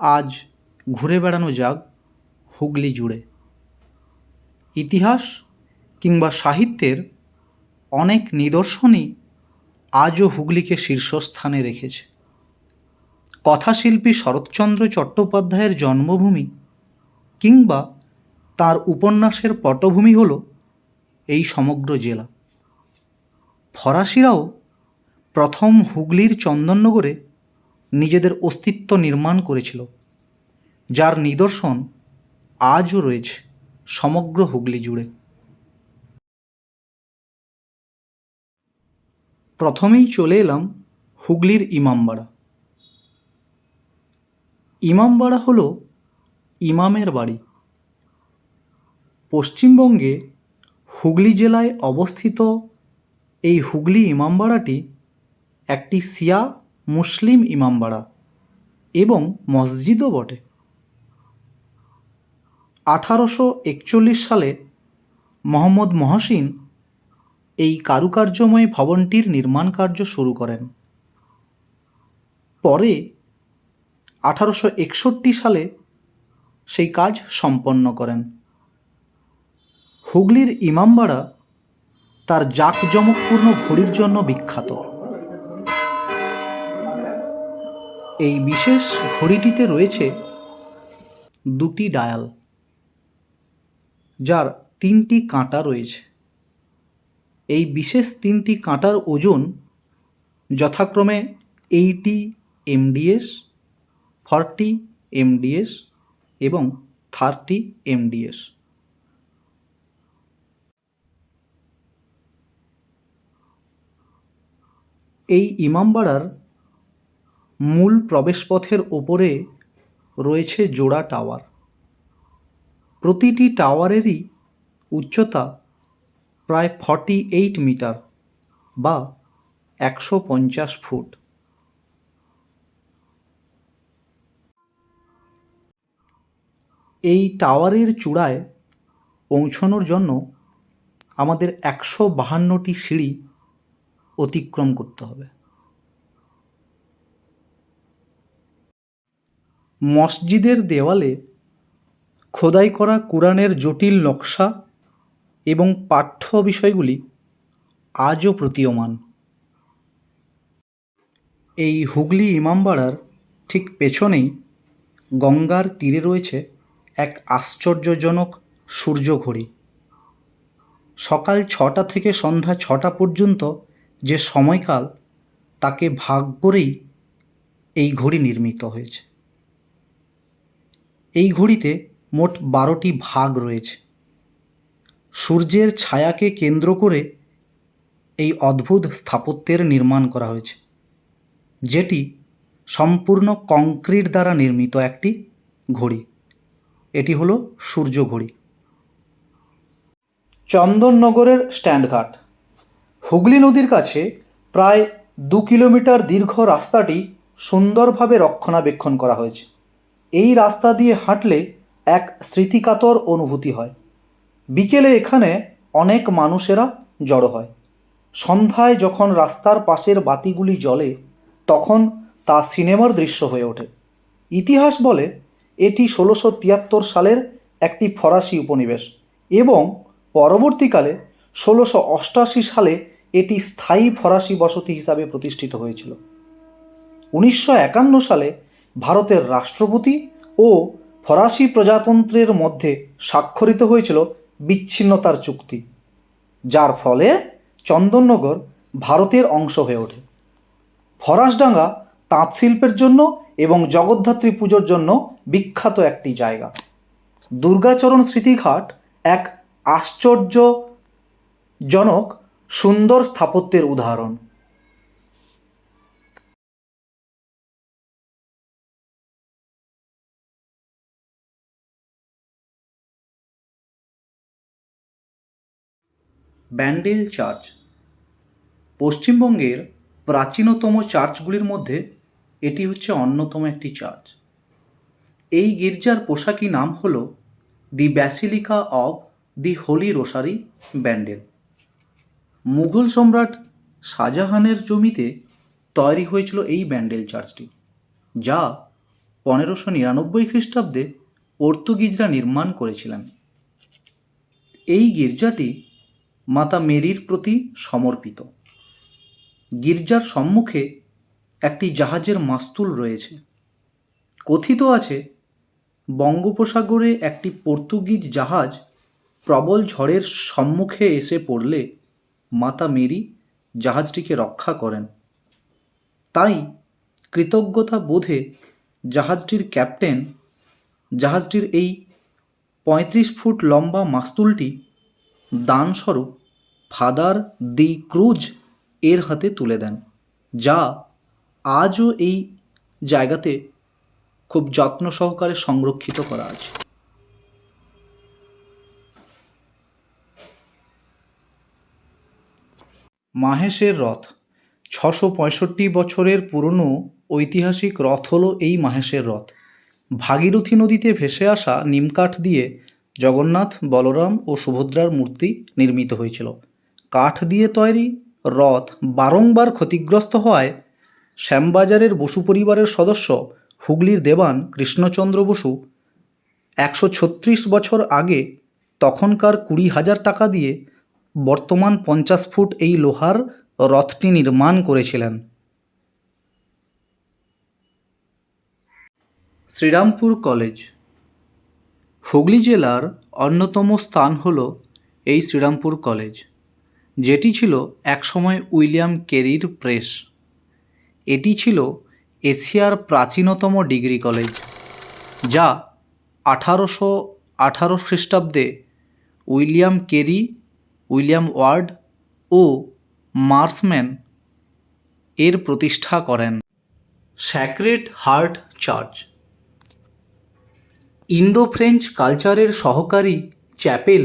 আজ ঘুরে বেড়ানো যাক হুগলি জুড়ে। ইতিহাস কিংবা সাহিত্যের অনেক নিদর্শনই আজও হুগলিকে শীর্ষস্থানে রেখেছে। কথাশিল্পী শরৎচন্দ্র চট্টোপাধ্যায়ের জন্মভূমি কিংবা তার উপন্যাসের পটভূমি হল এই সমগ্র জেলা। ফরাসিরাও প্রথম হুগলির চন্দননগরে নিজেদের অস্তিত্ব নির্মাণ করেছিল, যার নিদর্শন আজও রয়েছে সমগ্র হুগলি জুড়ে। প্রথমেই চলে এলাম হুগলির ইমামবাড়া। ইমামবাড়া হলো ইমামের বাড়ি। পশ্চিমবঙ্গে হুগলি জেলায় অবস্থিত এই হুগলি ইমামবাড়াটি একটি শিয়া মুসলিম ইমামবাড়া এবং মসজিদও বটে। আঠারোশো একচল্লিশ সালে মোহাম্মদ মহসিন এই কারুকার্যময় ভবনটির নির্মাণ কার্য শুরু করেন। পরে আঠারোশো একষট্টি সালে সেই কাজ সম্পন্ন করেন। হুগলির ইমামবাড়া তার জাঁকজমকপূর্ণ ঘড়ির জন্য বিখ্যাত। এই বিশেষ ঘড়িটিতে রয়েছে দুটি ডায়াল, যার তিনটি কাঁটা রয়েছে। এই বিশেষ তিনটি কাঁটার ওজন যথাক্রমে এইটি এমডিএস, ফর্টি এমডিএস এবং থার্টি এমডিএস। এই ইমামবাড়ার মূল প্রবেশপথের ওপরে রয়েছে জোড়া টাওয়ার। প্রতিটি টাওয়ারেরই উচ্চতা প্রায় ফর্টি এইট মিটার বা একশো পঞ্চাশ ফুট। এই টাওয়ারের চূড়ায় পৌঁছানোর জন্য আমাদের একশো বাহান্নটি সিঁড়ি অতিক্রম করতে হবে। মসজিদের দেওয়ালে খোদাই করা কোরআনের জটিল নকশা এবং পাঠ্য বিষয়গুলি আজও প্রতীয়মান। এই হুগলি ইমামবাড়ার ঠিক পেছনেই গঙ্গার তীরে রয়েছে এক আশ্চর্যজনক সূর্য ঘড়ি। সকাল ছটা থেকে সন্ধ্যা ছটা পর্যন্ত যে সময়কাল, তাকে ভাগ করেই এই ঘড়ি নির্মিত হয়েছে। এই ঘড়িতে মোট বারোটি ভাগ রয়েছে। সূর্যের ছায়াকে কেন্দ্র করে এই অদ্ভুত স্থাপত্যের নির্মাণ করা হয়েছে, যেটি সম্পূর্ণ কংক্রিট দ্বারা নির্মিত একটি ঘড়ি। এটি হলো সূর্য ঘড়ি। চন্দননগরের স্ট্যান্ডঘাট। হুগলি নদীর কাছে প্রায় দু কিলোমিটার দীর্ঘ রাস্তাটি সুন্দরভাবে রক্ষণাবেক্ষণ করা হয়েছে। এই রাস্তা দিয়ে হাঁটলে এক স্মৃতিকাতর অনুভূতি হয়। বিকেলে এখানে অনেক মানুষেরা জড়ো হয়। সন্ধ্যায় যখন রাস্তার পাশের বাতিগুলি জ্বলে, তখন তা সিনেমার দৃশ্য হয়ে ওঠে। ইতিহাস বলে এটি ষোলোশো তিয়াত্তর সালের একটি ফরাসি উপনিবেশ এবং পরবর্তীকালে ষোলোশো অষ্টাশি সালে এটি স্থায়ী ফরাসি বসতি হিসাবে প্রতিষ্ঠিত হয়েছিল। উনিশশো একান্ন সালে ভারতের রাষ্ট্রপতি ও ফরাসি প্রজাতন্ত্রের মধ্যে স্বাক্ষরিত হয়েছিল বিচ্ছিন্নতার চুক্তি, যার ফলে চন্দননগর ভারতের অংশ হয়ে ওঠে। ফরাসডাঙ্গা তাঁত শিল্পের জন্য এবং জগদ্ধাত্রী পুজোর জন্য বিখ্যাত একটি জায়গা। দুর্গাচরণ স্মৃতিঘাট এক আশ্চর্যজনক সুন্দর স্থাপত্যের উদাহরণ। ব্যান্ডেল চার্চ। পশ্চিমবঙ্গের প্রাচীনতম চার্চগুলির মধ্যে এটি হচ্ছে অন্যতম একটি চার্চ। এই গির্জার পোশাকি নাম হল the basilica of the holy rosary Bandel Mughal সম্রাট শাহজাহানের জমিতে তৈরি হয়েছিল এই ব্যান্ডেল চার্চটি, যা পনেরোশো নিরানব্বই খ্রিস্টাব্দে পর্তুগিজরা নির্মাণ করেছিলেন। এই গির্জাটি মাতা মেরির প্রতি সমর্পিত। গির্জার সম্মুখে একটি জাহাজের মাস্তুল রয়েছে। কথিত আছে, বঙ্গোপসাগরে একটি পর্তুগিজ জাহাজ প্রবল ঝড়ের সম্মুখে এসে পড়লে মাতা মেরি জাহাজটিকে রক্ষা করেন। তাই কৃতজ্ঞতা বোধে জাহাজটির ক্যাপ্টেন, জাহাজটির এই পঁয়ত্রিশ ফুট লম্বা মাস্তুলটি দানস্বরূপ ফাদার দি ক্রুজ এর হাতে তুলে দেন, যা আজও এই জায়গাতে খুব যত্ন সহকারে সংরক্ষিত করা আছে। মাহেশের রথ, ছশো পঁয়ষট্টি বছরের পুরনো ঐতিহাসিক রথ হলো এই মাহেশের রথ। ভাগীরথী নদীতে ভেসে আসা নিমকাঠ দিয়ে জগন্নাথ, বলরাম ও সুভদ্রার মূর্তি নির্মিত হয়েছিল। কাঠ দিয়ে তৈরি, রথ বারংবার ক্ষতিগ্রস্ত হওয়ায় শ্যামবাজারের বসু পরিবারের সদস্য হুগলির দেবান কৃষ্ণচন্দ্র বসু একশো ছত্রিশ বছর আগে তখনকার কুড়ি হাজার টাকা দিয়ে বর্তমান পঞ্চাশ ফুট এই লোহার রথটি নির্মাণ করেছিলেন। শ্রীরামপুর কলেজ হুগলি জেলার অন্যতম স্থান হল এই শ্রীরামপুর কলেজ, যেটি ছিল একসময় উইলিয়াম কেরির প্রেস। এটি ছিল এশিয়ার প্রাচীনতম ডিগ্রি কলেজ, যা আঠারোশো আঠারো খ্রিস্টাব্দে উইলিয়াম কেরি, উইলিয়াম ওয়ার্ড ও মার্সম্যান এর প্রতিষ্ঠা করেন। Sacred heart church Indo French কালচারের সহকারী চ্যাপেল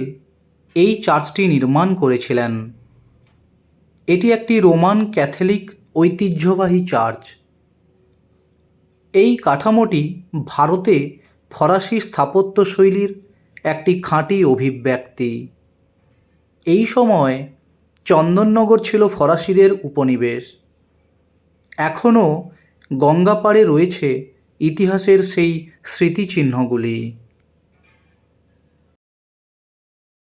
এই চার্চটি নির্মাণ করেছিলেন। এটি একটি রোমান ক্যাথলিক ঐতিহ্যবাহী চার্চ। এই কাঠামোটি ভারতে ফরাসি স্থাপত্য শৈলীর একটি খাঁটি অভিব্যক্তি। এই সময় চন্দননগর ছিল ফরাসিদের উপনিবেশ। এখনও গঙ্গাপাড়ে রয়েছে ইতিহাসের সেই স্মৃতিচিহ্নগুলি।